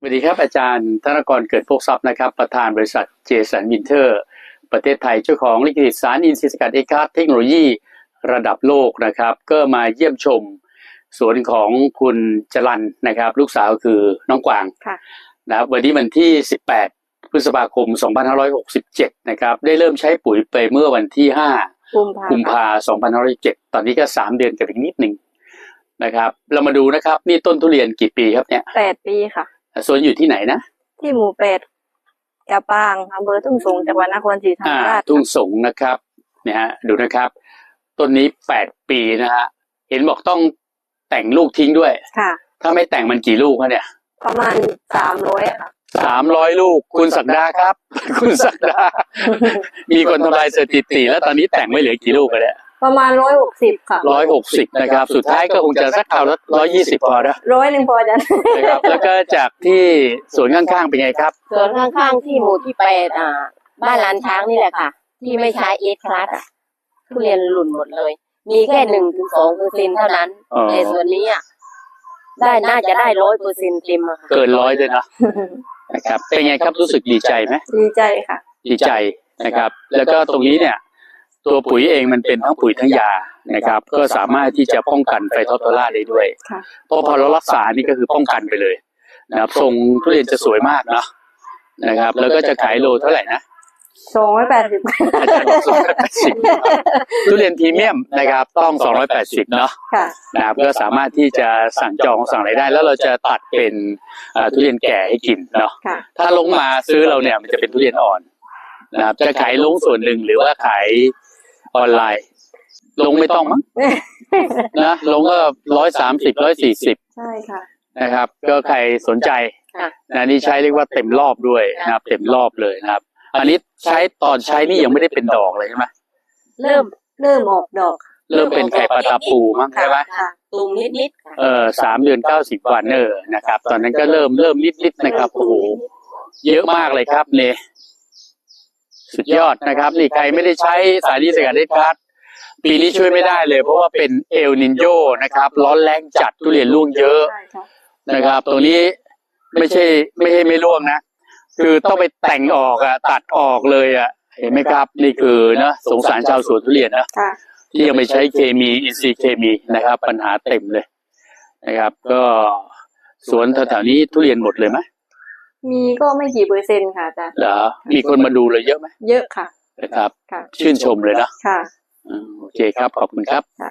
สวัสดีครับอาจารย์ธนกรเกิดพวกทรัพย์นะครับประธานบริษัทเจสันวินเทอร์ ประเทศไทยเจ้าของลิขสิทธิ์สารอินทรีย์สกัดเอกาเทคโนโลยีระดับโลกนะครับ ก็มาเยี่ยมชมสวนของคุณจรันนะครับ ลูกสาวคือน้องกวางค่ะนะครับวันนี้วันที่ 18 พฤษภาคม 2567 นะครับ ได้เริ่มใช้ปุ๋ยไปเมื่อวันที่ 5 กุมภากุมภา2507ตอนนี้ก็ 3 เดือนกับอีกนิดหนึ่งนะครับ เรามาดูนะครับ นี่ต้นทุเรียนกี่ปีครับเนี่ยแปดปีค่ะ สวนอยู่ที่ไหนนะที่หมู่แปดกระปางอำเภอทุ่งสงจังหวัดนครศรีธรรมอ่าราชทุ่งสงนะครับเนี่ยฮะดูนะครับต้นนี้8ปีนะฮะเห็นบอกต้องแต่งลูกทิ้งด้วยค่ะ ถ้าไม่แต่งมันกี่ลูกคะเนี่ย ประมาณสามร้อยค่ะสามร้อยลูก คุณศักดาครับ คุณศักดา มีคนทำลายสถิติ แล้วตอนนี้แต่งไม่เหลือกี่ลูกกันเนี่ย ประมาณร้อยหกสิบค่ะร้อยหกสิบนะครับ สุดท้ายก็คงจะสักคราวละร้อยยี่สิบพอนะร้อยหนึ่งพอจะนะครับแล้วก็จากที่สวนข้างๆเป็นไงครับส่วนข้างๆที่หมู่ที่แปดอ่า บ้านลานช้างนี่แหละค่ะ ที่ไม่ใช้เอสคลาสอะทุเรียนหล่นหมดเลย มีแค่หนึ่งถึงสองเปอร์เซ็นเท่านั้นอ๋อแต่ส่วนนี้อะได้น่าจะได้ร้อยเปอร์เซ็นเต็มอะค่ะเกินร้อยเลยนะนะครับเป็นไงครับรู้สึกดีใจไหมดีใจค่ะ ดีใจนะครับ แล้วก็ตรงนี้เนี่ย ตัวปุ๋ยเองมันเป็นทั้งปุ๋ยทั้งยานะครับ ก็สามารถที่จะป้องกันไฟทอปโตล่าได้ด้วยค่ะเพราะพอเรารักษานี่ก็คือป้องกันไปเลยนะครับทรงทุเรียนจะสวยมากเนาะนะครับ แล้วก็จะขายโลเท่าไหร่นะสองร้อยแปดสิบอาจารย์บอกสองร้อยแปดสิบทุเรียนพรีเมียมนะครับ ต้องสองร้อยแปดสิบเนาะค่ะนะครับก็สามารถที่จะสั่งจองสั่งอะไรได้ แล้วเราจะตัดเป็นเอ่อทุเรียนแก่ให้กินเนาะค่ะถ้าลงมาซื้อเราเนี่ยมันจะเป็นทุเรียนอ่อนนะครับจะขายลงส่วนหนึ่งหรือว่าขาย ออนไลน์ ลงไม่ต้องมั้งนะลงก็ร้อยสามสิบร้อยสี่สิบใช่ค่ะนะครับ ก็ใครสนใจค่ะนะนี่ใช้เรียกว่าเต็มรอบด้วยนะครับ เต็มรอบเลยนะครับ อันนี้ใช้ตอนใช้นี่ยังไม่ได้เป็นดอกเลยใช่ไหมเริ่มเริ่มออกดอก เริ่มเป็นไข่ปลาตาปูมั้งใช่ไหมค่ะตุ่มนิดๆค่ะเออสามเดือนเก้าสิบวันเออนะครับ ตอนนั้นก็เริ่มเริ่มนิดๆนะครับโอ้โหเยอะมากเลยครับเนี่ย สุดยอดนะครับ นี่ใครไม่ได้ใช้สายดีสกัดเด็ดขาดปีนี้ช่วยไม่ได้เลย เพราะว่าเป็นเอลนินโยนะครับ ร้อนแรงจัดทุเรียนร่วงเยอะใช่ค่ะนะครับ ตรงนี้ไม่ใช่ไม่ใช่ไม่ร่วงนะ คือต้องไปแต่งออกอะตัดออกเลยอะเห็นไหมครับ นี่คือนะสงสารชาวสวนทุเรียนนะค่ะที่ยังไม่ใช้เคมีอินทรีย์เคมีนะครับ ปัญหาเต็มเลยนะครับ ก็สวนแถวๆนี้ทุเรียนหมดเลยไหม มีก็ไม่กี่เปอร์เซ็นต์ค่ะอาจารย์เหรอมีคนมาดูเลยเยอะไหมเยอะค่ะนะครับค่ะชื่นชมเลยนะค่ะอืมโอเคครับ ขอบคุณครับค่ะ